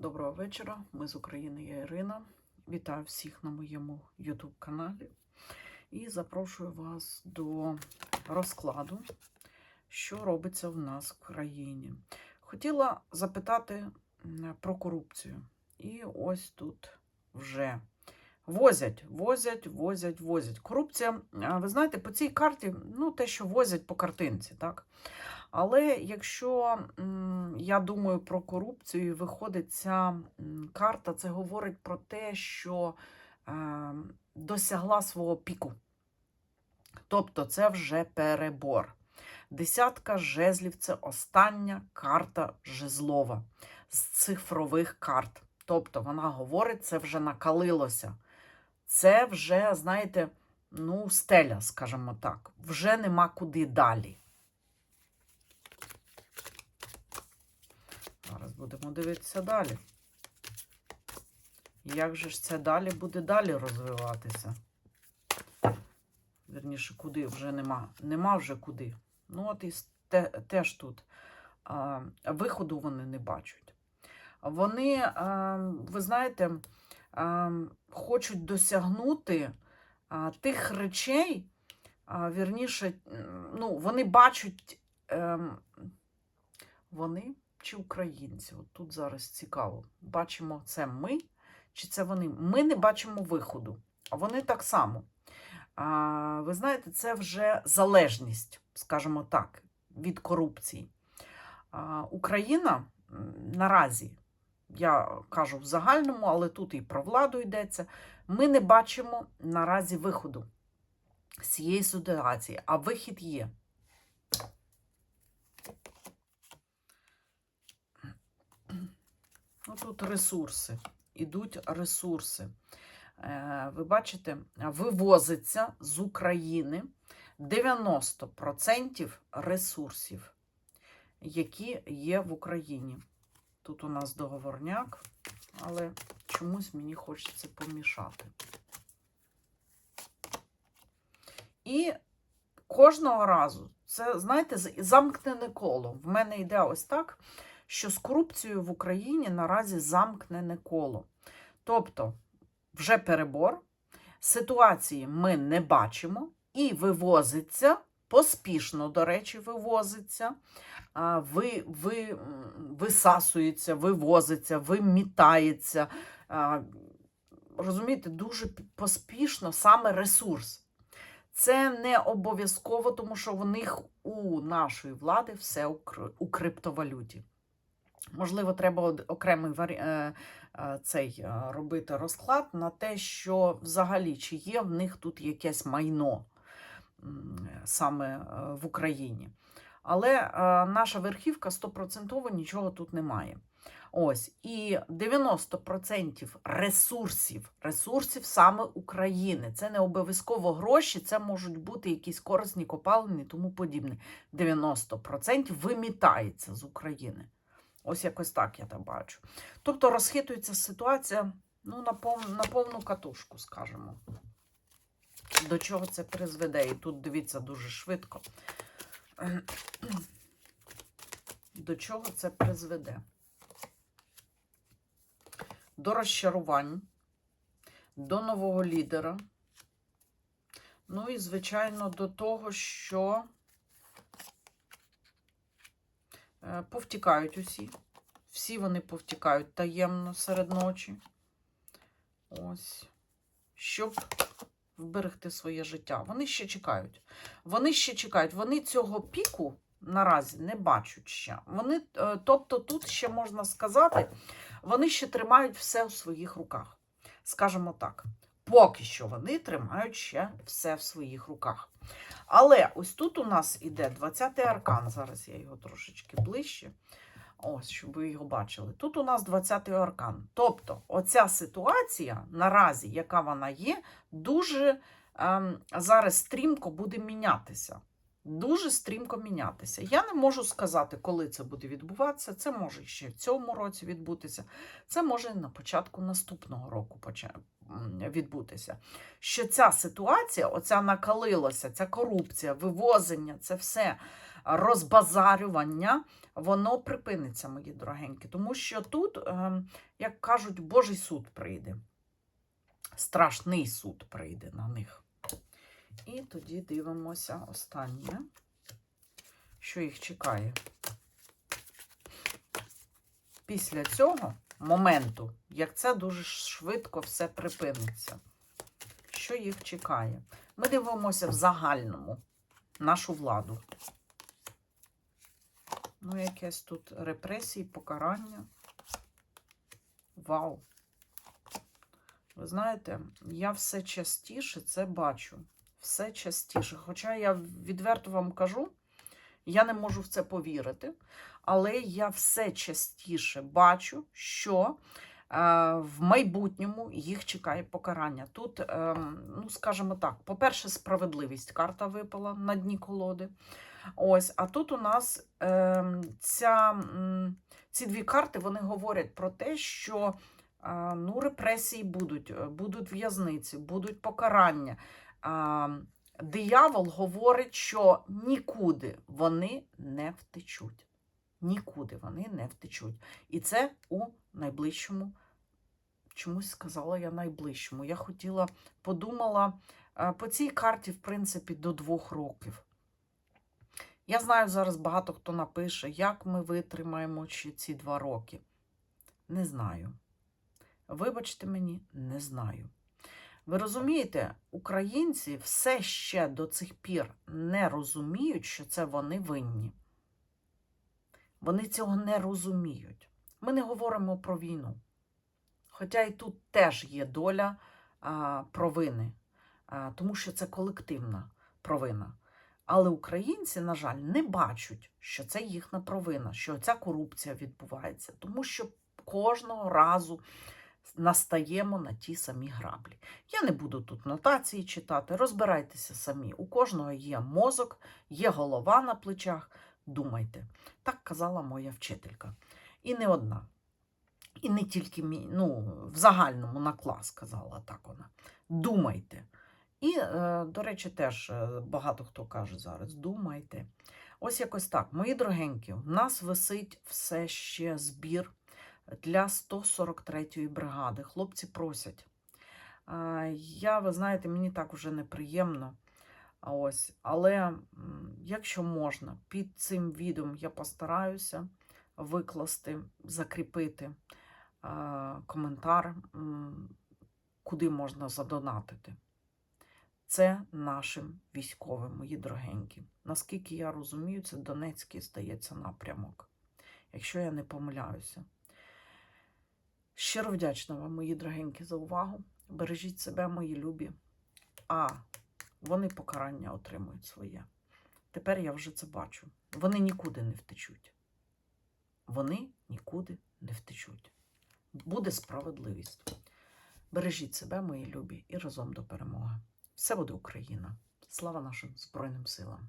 Доброго вечора. Ми з України, я Ірина. Вітаю всіх на моєму YouTube каналі і запрошую вас до розкладу, що робиться в нас в країні. Хотіла запитати про корупцію. І ось тут вже возять, возять, возять, возять. Корупція, ви знаєте, по цій карті, ну, те, що возять по картинці, так? Але якщо я думаю про корупцію, виходить ця карта, це говорить про те, що е, досягла свого піку. Тобто це вже перебор. Десятка жезлів це остання карта жезлова з цифрових карт. Тобто вона говорить, це вже накалилося. Це вже, знаєте, ну, стеля, скажімо так, вже нема куди далі. Зараз будемо дивитися далі. Як же ж це далі буде далі розвиватися? Вірніше, куди вже нема. Нема вже куди. Ну, от і те, теж тут а, виходу вони не бачать. Вони, а, ви знаєте, хочуть досягнути тих речей, вірніше, ну, вони бачать, ем, вони чи українці? От тут зараз цікаво. Бачимо це ми, чи це вони? Ми не бачимо виходу, а вони так само. Ви знаєте, це вже залежність, скажімо так, від корупції. Україна наразі, я кажу в загальному, але тут і про владу йдеться. Ми не бачимо наразі виходу з цієї ситуації, а вихід є. Ну, тут ресурси. Ідуть ресурси. Е, Ви бачите, вивозиться з України 90% ресурсів, які є в Україні. Тут у нас договорняк, але чомусь мені хочеться помішати. І кожного разу, це, знаєте, замкнене коло. В мене йде ось так, що з корупцією в Україні наразі замкнене коло. Тобто, вже перебор, ситуації ми не бачимо, і вивозиться, поспішно, до речі, вивозиться, ви, ви, висасується, вивозиться, вимітається. Розумієте, дуже поспішно саме ресурс. Це не обов'язково, тому що в них у нашої влади все у, криптовалюті. Можливо, треба окремий е, е, цей е, робити розклад на те, що взагалі чи є в них тут якесь майно саме е, в Україні. Але е, наша верхівка стопроцентово нічого тут немає. Ось і 90% ресурсів, ресурсів саме України. Це не обов'язково гроші, це можуть бути якісь корисні копалини і тому подібне. 90% вимітається з України. Ось якось так я так бачу. Тобто розхитується ситуація ну, на, пов... на повну катушку, скажімо. До чого це призведе? І тут дивіться дуже швидко. До чого це призведе? До розчарувань, до нового лідера. Ну і, звичайно, до того, що е, повтікають усі. Всі вони повтікають таємно серед ночі. Ось. Щоб вберегти своє життя. Вони ще чекають. Вони ще чекають. Вони цього піку наразі не бачать ще. Вони, е, тобто, тут ще можна сказати, вони ще тримають все у своїх руках. Скажімо так. Поки що вони тримають ще все в своїх руках. Але ось тут у нас іде 20-й аркан. Зараз я його трошечки ближче. Ось, щоб ви його бачили. Тут у нас 20-й аркан. Тобто, оця ситуація наразі, яка вона є, дуже ем, зараз стрімко буде мінятися. Дуже стрімко мінятися. Я не можу сказати, коли це буде відбуватися. Це може ще в цьому році відбутися. Це може на початку наступного року відбутися. Що ця ситуація, оця накалилася, ця корупція, вивозення, це все розбазарювання, воно припиниться, мої дорогенькі. Тому що тут, ем, як кажуть, Божий суд прийде. Страшний суд прийде на них. І тоді дивимося останнє, що їх чекає. Після цього моменту, як це дуже швидко все припиниться, що їх чекає? Ми дивимося в загальному нашу владу. Ну, якесь тут репресії, покарання. Вау! Ви знаєте, я все частіше це бачу. Все частіше. Хоча я відверто вам кажу, я не можу в це повірити, але я все частіше бачу, що е, в майбутньому їх чекає покарання. Тут, е, ну скажімо так, по-перше, справедливість карта випала на дні колоди. Ось, а тут у нас е, ця, ці дві карти вони говорять про те, що е, ну, репресії будуть, е, будуть в'язниці, будуть покарання. А, диявол говорить, що нікуди вони не втечуть. Нікуди вони не втечуть. І це у найближчому, чомусь сказала я найближчому. Я хотіла, подумала е, по цій карті, в принципі, до двох років. Я знаю, зараз багато хто напише, як ми витримаємо ще ці два роки. Не знаю. Вибачте мені, не знаю. Ви розумієте, українці все ще до цих пір не розуміють, що це вони винні. Вони цього не розуміють. Ми не говоримо про війну. Хоча і тут теж є доля а, провини, а, тому що це колективна провина. Але українці, на жаль, не бачать, що це їхня провина, що ця корупція відбувається, тому що кожного разу настаємо на ті самі граблі. Я не буду тут нотації читати, розбирайтеся самі. У кожного є мозок, є голова на плечах. Думайте. Так казала моя вчителька. І не одна. І не тільки мій, ну, в загальному на клас казала так вона. Думайте. І, е, до речі, теж е, багато хто каже зараз: думайте. Ось якось так. Мої дорогенькі, в нас висить все ще збір для 143-ї бригади. Хлопці просять. Я, ви знаєте, мені так вже неприємно. Ось, але якщо можна, під цим відео я постараюся викласти, закріпити коментар, куди можна задонатити. Це нашим військовим, мої дорогенькі. Наскільки я розумію, це Донецький, здається, напрямок, якщо я не помиляюся. Щиро вдячна вам, мої дорогенькі, за увагу. Бережіть себе, мої любі. А вони покарання отримують своє. Тепер я вже це бачу. Вони нікуди не втечуть. Вони нікуди не втечуть. Буде справедливість. Бережіть себе, мої любі, і разом до перемоги. Все буде Україна. Слава нашим Збройним силам!